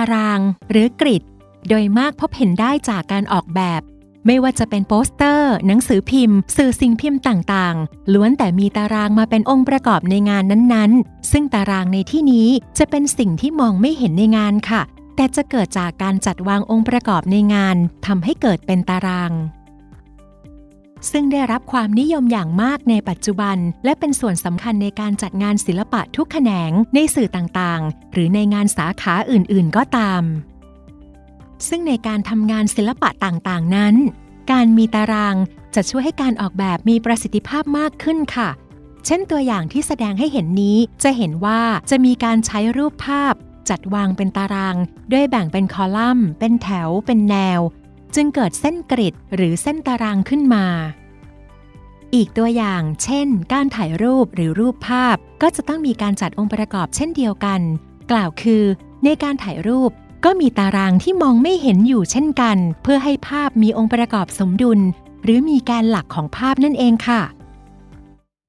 าราง หรือกริดโดยมากพบเห็นได้จากการออกแบบ ไม่ว่าจะเป็นโปสเตอร์ หนังสือพิมพ์ สื่อสิ่งพิมพ์ต่างๆ ล้วนแต่มีตารางมาเป็นองค์ประกอบในงานนั้นๆ ซึ่งตารางในที่นี้จะเป็นสิ่งที่มองไม่เห็นในงานค่ะ แต่จะเกิดจากการจัดวางองค์ประกอบในงานทำให้เกิดเป็นตาราง ซึ่งได้รับความนิยมอย่างมากในปัจจุบัน และเป็นส่วนสำคัญในการจัดงานศิลปะทุกแขนงในสื่อต่างๆ หรือในงานสาขาอื่นๆก็ตาม ซึ่งในการทำงานศิลปะต่างๆ นั้น การมีตารางจะช่วยให้การออกแบบมีประสิทธิภาพมากขึ้นค่ะ เช่นตัวอย่างที่แสดงให้เห็นนี้จะเห็นว่าจะมีการใช้รูปภาพ จัดวางเป็นตาราง ด้วยแบ่งเป็นคอลัมน์ เป็นแถว เป็นแนว จึงเกิดเส้นกริดหรือเส้นตารางขึ้นมา อีกตัวอย่าง เช่น การถ่ายรูปหรือรูปภาพก็จะต้องมีการจัดองค์ประกอบเช่นเดียวกัน กล่าวคือ ในการถ่ายรูปก็มีตารางที่มองไม่เห็นอยู่เช่นกัน เพื่อให้ภาพมีองค์ประกอบสมดุล หรือมีแกนหลักของภาพนั่นเองค่ะ